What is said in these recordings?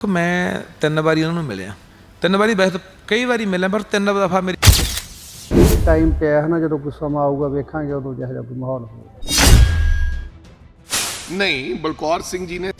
ਮੈਂ ਤਿੰਨ ਵਾਰੀ ਉਹਨਾਂ ਨੂੰ ਮਿਲਿਆ। ਤਿੰਨ ਵਾਰੀ ਵੈਸੇ ਕਈ ਵਾਰੀ ਮਿਲਿਆ ਪਰ ਤਿੰਨ ਦਫਾ ਮੇਰੀ ਟਾਈਮ ਪਿਆ ਹੈ ਨਾ ਜਦੋਂ ਕੋਈ ਸਮਾਂ ਆਊਗਾ ਵੇਖਾਂਗੇ ਉਦੋਂ ਜਿਹੋ ਜਿਹਾ ਕੋਈ ਮਾਹੌਲ ਹੋਊਗਾ। ਨਹੀਂ ਬਲਕੌਰ ਸਿੰਘ ਜੀ ਨੇ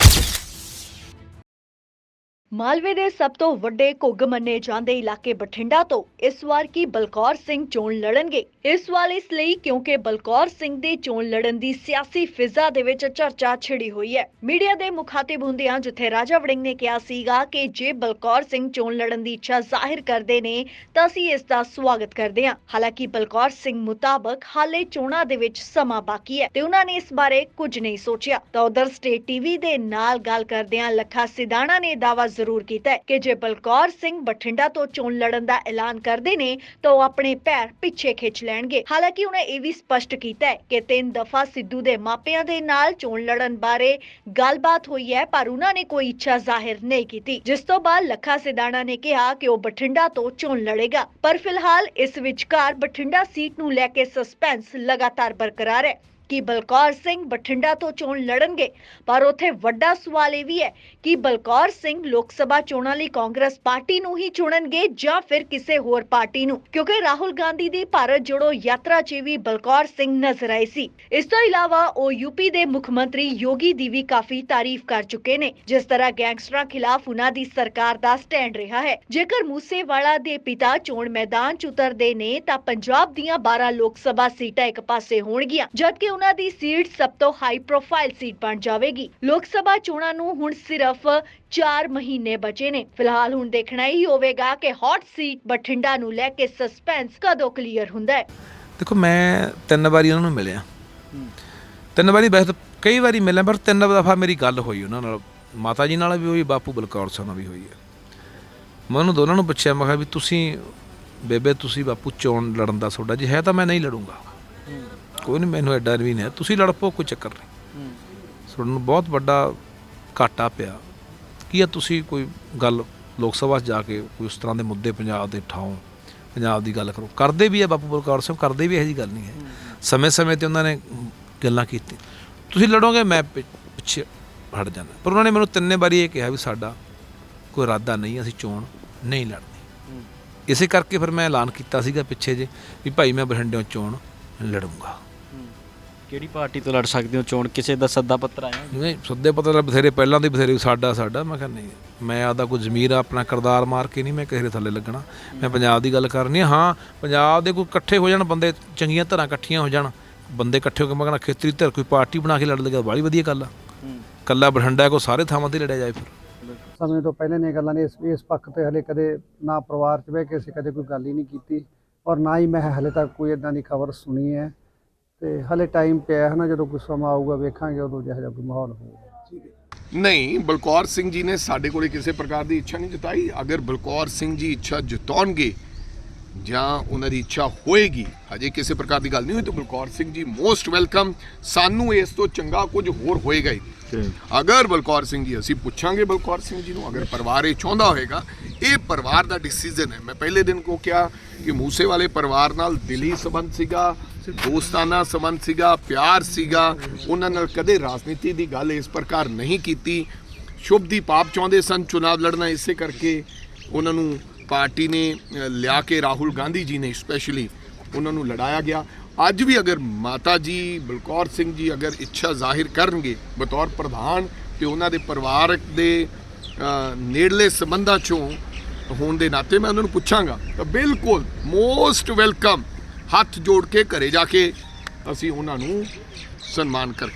ਮਾਲਵੇ ਦੇ ਸਭ ਤੋਂ ਵੱਡੇ ਘੁੱਗ ਮੰਨੇ ਜਾਂਦੇ ਇਲਾਕੇ ਬਠਿੰਡਾ ਤੋਂ ਇਸ ਵਾਰ ਕੀ ਬਲਕੌਰ ਸਿੰਘ ਚੋਣ ਲੜਨਗੇ? ਇਸ ਵਾਰ ਇਸ ਲਈ ਕਿਉਂਕਿ ਬਲਕੌਰ ਸਿੰਘ ਦੇ ਚੋਣ ਲੜਨ ਦੀ ਸਿਆਸੀ ਫਿਜ਼ਾ ਦੇ ਵਿੱਚ ਚਰਚਾ ਛਿੜੀ ਹੋਈ ਹੈ। ਮੀਡੀਆ ਦੇ ਮੁਖਾਤਿਬ ਹੁੰਦਿਆਂ ਜਿੱਥੇ ਰਾਜਾ ਵੜਿੰਗ ਨੇ ਕਿਹਾ ਸੀਗਾ ਕਿ ਜੇ ਬਲਕੌਰ ਸਿੰਘ ਚੋਣ ਲੜਨ ਦੀ ਇੱਛਾ ਜ਼ਾਹਿਰ ਕਰਦੇ ਨੇ, ਤਾਂ ਅਸੀਂ ਇਸ ਦਾ ਸਵਾਗਤ ਕਰਦੇ ਹਾਂ। ਹਾਲਾਂਕਿ ਬਲਕੌਰ ਸਿੰਘ ਮੁਤਾਬਕ ਹਾਲੇ ਚੋਣਾਂ ਦੇ ਵਿੱਚ ਸਮਾਂ ਬਾਕੀ ਹੈ ਤੇ ਉਹਨਾਂ ਨੇ ਇਸ ਬਾਰੇ ਕੁਝ ਨਹੀਂ ਸੋਚਿਆ। ਤਾਂ ਉਧਰ ਸਟੇਟ ਟੀਵੀ ਦੇ ਨਾਲ ਗੱਲ ਕਰਦਿਆਂ ਲੱਖਾ ਸਿਧਾਣਾ ਨੇ ਦਾਵਾ ਜ਼ਰੂਰ ਕੀਤਾ ਹੈ ਕਿ ਜੇ ਬਲਕੌਰ ਸਿੰਘ ਬਠਿੰਡਾ ਤੋਂ ਚੋਣ ਲੜਨ ਦਾ ਐਲਾਨ ਕਰਦੇ ਨੇ, ਤਾਂ ਉਹ ਆਪਣੇ ਪੈਰ ਪਿੱਛੇ ਖਿੱਚ ਲੈਣਗੇ। ਹਾਲਾਂਕਿ ਉਹਨੇ ਇਹ ਵੀ ਸਪਸ਼ਟ ਕੀਤਾ ਹੈ ਕਿ ਤਿੰਨ ਦਫਾ ਸਿੱਧੂ ਦੇ ਮਾਪਿਆਂ ਦੇ ਨਾਲ ਚੋਣ ਲੜਨ ਬਾਰੇ ਗੱਲਬਾਤ ਹੋਈ ਹੈ, ਪਰ ਉਹਨਾਂ ਨੇ ਕੋਈ ਇੱਛਾ ਜ਼ਾਹਿਰ ਨਹੀਂ ਕੀਤੀ। ਜਿਸ ਤੋਂ ਬਾਅਦ ਲੱਖਾ ਸਿਧਾਣਾ ਨੇ ਕਿਹਾ ਕਿ ਉਹ ਬਠਿੰਡਾ ਤੋਂ ਚੋਣ ਲੜੇਗਾ। ਪਰ ਫਿਲਹਾਲ ਇਸ ਵਿਚਕਾਰ ਬਠਿੰਡਾ ਸੀਟ ਨੂੰ ਲੈ ਕੇ ਸਸਪੈਂਸ ਲਗਾਤਾਰ ਬਰਕਰਾਰ ਹੈ। ਕਿ ਬਲਕੌਰ ਸਿੰਘ ਬਠਿੰਡਾ ਤੋਂ ਚੋਣ ਲੜਨਗੇ। ਪਰ ਉੱਥੇ ਵੱਡਾ ਸਵਾਲ ਇਹ ਵੀ ਹੈ ਕਿ ਬਲਕੌਰ ਸਿੰਘ ਲੋਕ ਸਭਾ ਚੋਣਾਂ ਲਈ ਕਾਂਗਰਸ ਪਾਰਟੀ ਨੂੰ ਹੀ ਚੁਣਨਗੇ ਜਾਂ ਫਿਰ ਕਿਸੇ ਹੋਰ ਪਾਰਟੀ ਨੂੰ? ਕਿਉਂਕਿ ਰਾਹੁਲ ਗਾਂਧੀ ਦੀ ਭਾਰਤ ਜੋੜੋ ਯਾਤਰਾ 'ਚ ਵੀ ਬਲਕੌਰ ਸਿੰਘ ਨਜ਼ਰ ਆਏ ਸੀ। ਇਸ ਤੋਂ ਇਲਾਵਾ ਉਹ ਯੂਪੀ ਦੇ ਮੁੱਖ ਮੰਤਰੀ ਯੋਗੀ ਦੀ ਵੀ ਕਾਫੀ ਤਾਰੀਫ ਕਰ ਚੁੱਕੇ ਨੇ, ਜਿਸ ਤਰ੍ਹਾਂ ਗੈਂਗਸਟਰਾਂ ਖਿਲਾਫ ਉਹਨਾਂ ਦੀ ਸਰਕਾਰ ਦਾ ਸਟੈਂਡ ਰਿਹਾ ਹੈ। ਜੇਕਰ ਮੂਸੇਵਾਲਾ ਦੇ ਪਿਤਾ ਚੋਣ ਮੈਦਾਨ 'ਚ ਉਤਰਦੇ ਨੇ, ਤਾਂ ਪੰਜਾਬ ਦੀਆਂ 12 ਲੋਕ ਸਭਾ ਸੀਟਾਂ ਇੱਕ ਪਾਸੇ ਹੋਣਗੀਆਂ, ਜਦਕਿ ਉਹਨਾਂ ਦੀ ਸੀਟ ਸਭ ਤੋਂ ਹਾਈ ਪ੍ਰੋਫਾਈਲ ਸੀਟ ਬਣ ਜਾਵੇਗੀ। ਲੋਕ ਸਭਾ ਚੋਣਾਂ ਨੂੰ ਹੁਣ ਸਿਰਫ 4 ਮਹੀਨੇ ਬਚੇ ਨੇ। ਫਿਲਹਾਲ ਹੁਣ ਦੇਖਣਾ ਹੀ ਹੋਵੇਗਾ ਕਿ ਹੌਟ ਸੀਟ ਬਠਿੰਡਾ ਨੂੰ ਲੈ ਕੇ ਸਸਪੈਂਸ ਕਦੋਂ ਕਲੀਅਰ ਹੁੰਦਾ ਹੈ। ਦੇਖੋ, ਮੈਂ ਤਿੰਨ ਵਾਰੀ ਉਹਨਾਂ ਨੂੰ ਮਿਲਿਆ। ਤਿੰਨ ਵਾਰੀ ਵੈਸੇ ਕਈ ਵਾਰੀ ਮਿਲਿਆ, ਪਰ ਤਿੰਨ ਦਫਾ ਮੇਰੀ ਗੱਲ ਹੋਈ ਉਹਨਾਂ ਨਾਲ। ਮਾਤਾ ਜੀ ਨਾਲ ਵੀ ਹੋਈ, ਬਾਪੂ ਬਲਕੌਰ ਸਿੰਘ ਨਾਲ ਵੀ ਹੋਈ ਹੈ। ਮੈਂ ਉਹਨੂੰ ਦੋਨਾਂ ਨੂੰ ਪੁੱਛਿਆ, ਮੈਂ ਕਿਹਾ ਵੀ ਤੁਸੀਂ, ਬੇਬੇ ਤੁਸੀਂ ਬਾਪੂ ਚੋਣ ਲੜਨ ਦਾ ਤੁਹਾਡਾ ਜੇ ਹੈ ਤਾਂ ਮੈਂ ਨਹੀਂ ਲੜੂੰਗਾ। ਕੋਈ ਨਹੀਂ ਮੈਨੂੰ ਐਡਾ ਵੀ ਨਹੀਂ ਹੈ ਤੁਸੀਂ ਲੜ ਪਓ ਕੋਈ ਚੱਕਰ ਨਹੀਂ ਤੁਹਾਨੂੰ ਬਹੁਤ ਵੱਡਾ ਘਾਟਾ ਪਿਆ। ਕੀ ਆ ਤੁਸੀਂ ਕੋਈ ਗੱਲ ਲੋਕ ਸਭਾ 'ਚ ਜਾ ਕੇ ਕੋਈ ਉਸ ਤਰ੍ਹਾਂ ਦੇ ਮੁੱਦੇ ਪੰਜਾਬ ਦੇ ਉਠਾਓ ਪੰਜਾਬ ਦੀ ਗੱਲ ਕਰੋ? ਕਰਦੇ ਵੀ ਆ ਬਾਪੂ ਬਲਕੌਰ ਸਿੰਘ ਕਰਦੇ ਵੀ ਇਹੋ ਜੀ ਗੱਲ ਨਹੀਂ ਹੈ। ਸਮੇਂ-ਸਮੇਂ ਤੇ ਉਹਨਾਂ ਨੇ ਗੱਲਾਂ ਕੀਤੀ ਤੁਸੀਂ ਲੜੋਗੇ ਮੈਂ ਪਿੱਛੇ ਹਟ ਜਾਣਾ ਪਰ ਉਹਨਾਂ ਨੇ ਮੈਨੂੰ ਤਿੰਨੇ ਵਾਰੀ ਇਹ ਕਿਹਾ ਵੀ ਸਾਡਾ ਕੋਈ ਇਰਾਦਾ ਨਹੀਂ ਅਸੀਂ ਚੋਣ ਨਹੀਂ ਲੜਨੀ। ਇਸੇ ਕਰਕੇ ਫਿਰ ਮੈਂ ਐਲਾਨ ਕੀਤਾ ਸੀਗਾ ਪਿੱਛੇ ਜੇ ਵੀ ਭਾਈ ਮੈਂ ਬਠਿੰਡਿਓਂ ਚੋਣ ਲੜੂੰਗਾ। ਕਿਹੜੀ ਪਾਰਟੀ ਤੋਂ ਲੜ ਸਕਦੇ ਹੋ? ਚੋਣ ਕਿਸੇ ਦਾ ਸੱਦਾ ਪੱਤਰ ਆਇਆ? ਨਹੀਂ ਸੱਦੇ ਪਤਾ ਲੱਗ ਬਥੇਰੇ ਪਹਿਲਾਂ ਦੇ ਬਥੇਰੇ ਸਾਡਾ ਸਾਡਾ। ਮੈਂ ਕਿਹਾ ਨਹੀਂ ਮੈਂ ਆਦਾ ਕੋਈ ਜ਼ਮੀਰ ਆਪਣਾ ਕਰਦਾਰ ਮਾਰ ਕੇ ਨਹੀਂ ਮੈਂ ਕਿਸੇ ਦੇ ਥੱਲੇ ਲੱਗਣਾ। ਮੈਂ ਪੰਜਾਬ ਦੀ ਗੱਲ ਕਰਨੀ। ਹਾਂ ਪੰਜਾਬ ਦੇ ਕੋਈ ਇਕੱਠੇ ਹੋ ਜਾਣ ਬੰਦੇ ਚੰਗੀਆਂ ਧਰਾਂ ਇਕੱਠੀਆਂ ਹੋ ਜਾਣ। ਬੰਦੇ ਇਕੱਠੇ ਹੋ ਕੇ ਮੈਂ ਕਹਿੰਦਾ ਖੇਤਰੀ ਧਿਰ ਕੋਈ ਪਾਰਟੀ ਬਣਾ ਕੇ ਲੜ ਲੇਗਾ ਬੜੀ ਵਧੀਆ ਗੱਲ ਆ। ਕੱਲਾ ਬਠਿੰਡਾ ਕੋ ਸਾਰੇ ਥਾਵਾਂ ਤੇ ਲੜਿਆ ਜਾਏ ਫਿਰ। ਸਮੇਂ ਤੋਂ ਪਹਿਲਾਂ ਦੀਆਂ ਗੱਲਾਂ ਨੇ ਇਸ ਇਸ ਪੱਖ ਤੇ ਹਲੇ ਕਦੇ ਨਾ ਪਰਿਵਾਰ 'ਚ ਬਹਿ ਕੇ ਅਸੀਂ ਕਦੇ ਕੋਈ ਗੱਲ ਹੀ ਨਹੀਂ ਕੀਤੀ। ਔਰ ਨਾ ਹੀ ਮੈਂ ਹਲੇ ਤੱਕ ਕੋਈ ਇਦਾਂ ਦੀ ਖਬਰ ਸੁਣੀ ਹੈ। ਤੇ ਹਲੇ ਟਾਈਮ ਪਿਆ ਹੈ ਨਾ ਜਦੋਂ ਕੋਈ ਸਮਾਂ ਆਊਗਾ ਵੇਖਾਂਗੇ ਉਦੋਂ ਜਿਹੋ ਜਿਹਾ ਕੋਈ ਮਾਹੌਲ ਹੋਊਗਾ। ਨਹੀਂ ਬਲਕੌਰ ਸਿੰਘ ਜੀ ਨੇ ਸਾਡੇ ਕੋਲੇ ਕਿਸੇ ਪ੍ਰਕਾਰ ਦੀ ਇੱਛਾ ਨਹੀਂ ਜਤਾਈ। ਅਗਰ ਬਲਕੌਰ ਸਿੰਘ ਜੀ ਇੱਛਾ ਜਤਾਉਣਗੇ ਜਾਂ ਉਹਨਾਂ ਦੀ ਇੱਛਾ ਹੋਏਗੀ ਅਜੇ ਕਿਸੇ ਪ੍ਰਕਾਰ ਦੀ ਗੱਲ ਨਹੀਂ ਹੋਈ ਤਾਂ ਬਲਕੌਰ ਸਿੰਘ ਜੀ ਮੋਸਟ ਵੈਲਕਮ ਸਾਨੂੰ ਇਸ ਤੋਂ ਚੰਗਾ ਕੁਝ ਹੋਰ ਹੋਏਗਾ ਹੀ। ਨਹੀਂ। ਅਗਰ ਬਲਕੌਰ ਸਿੰਘ ਜੀ ਅਸੀਂ ਪੁੱਛਾਂਗੇ ਬਲਕੌਰ ਸਿੰਘ ਜੀ ਨੂੰ ਅਗਰ ਪਰਿਵਾਰ ਇਹ ਚਾਹੁੰਦਾ ਹੋਏਗਾ ਇਹ ਪਰਿਵਾਰ ਦਾ ਡਿਸੀਜਨ ਹੈ। ਮੈਂ ਪਹਿਲੇ ਦਿਨ ਕੋ ਕਿਹਾ ਕਿ ਮੂਸੇ ਵਾਲੇ ਪਰਿਵਾਰ ਨਾਲ ਦਿਲੀ ਸੰਬੰਧ ਸੀਗਾ ਦੋਸਤਾਨਾ ਸੰਬੰਧ ਸੀਗਾ, ਪਿਆਰ ਸੀਗਾ, ਉਹਨਾਂ ਨਾਲ ਕਦੇ ਰਾਜਨੀਤੀ ਦੀ ਗੱਲ ਇਸ ਪ੍ਰਕਾਰ ਨਹੀਂ ਕੀਤੀ। ਸ਼ੁਭ ਦੀ ਪਾਪ ਚਾਹੁੰਦੇ ਸਨ, ਚੁਣਾਵ ਲੜਨਾ ਇਸੇ ਕਰਕੇ ਉਹਨਾਂ ਨੂੰ ਪਾਰਟੀ ਨੇ ਲਿਆ ਕੇ ਰਾਹੁਲ ਗਾਂਧੀ ਜੀ ਨੇ ਸਪੈਸ਼ਲੀ ਉਹਨਾਂ ਨੂੰ ਲੜਾਇਆ ਗਿਆ। ਅੱਜ ਵੀ ਅਗਰ ਮਾਤਾ ਜੀ, ਬਲਕੌਰ ਸਿੰਘ ਜੀ ਅਗਰ ਇੱਛਾ ਜ਼ਾਹਿਰ ਕਰਨਗੇ, ਬਤੌਰ ਪ੍ਰਧਾਨ ਤੇ ਉਹਨਾਂ ਦੇ ਪਰਿਵਾਰਕ ਦੇ ਨੇੜਲੇ ਸੰਬੰਧਾਂ ਚੋਂ ਹੋਣ ਦੇ ਨਾਤੇ ਮੈਂ ਉਹਨਾਂ ਨੂੰ ਪੁੱਛਾਂਗਾ, ਤਾਂ ਬਿਲਕੁਲ ਮੋਸਟ ਵੈਲਕਮ ਹੱਥ ਜੋੜ ਕੇ ਘਰੇ ਜਾ ਕੇ ਅਸੀਂ ਉਹਨਾਂ ਨੂੰ ਸਨਮਾਨ ਕਰਕੇ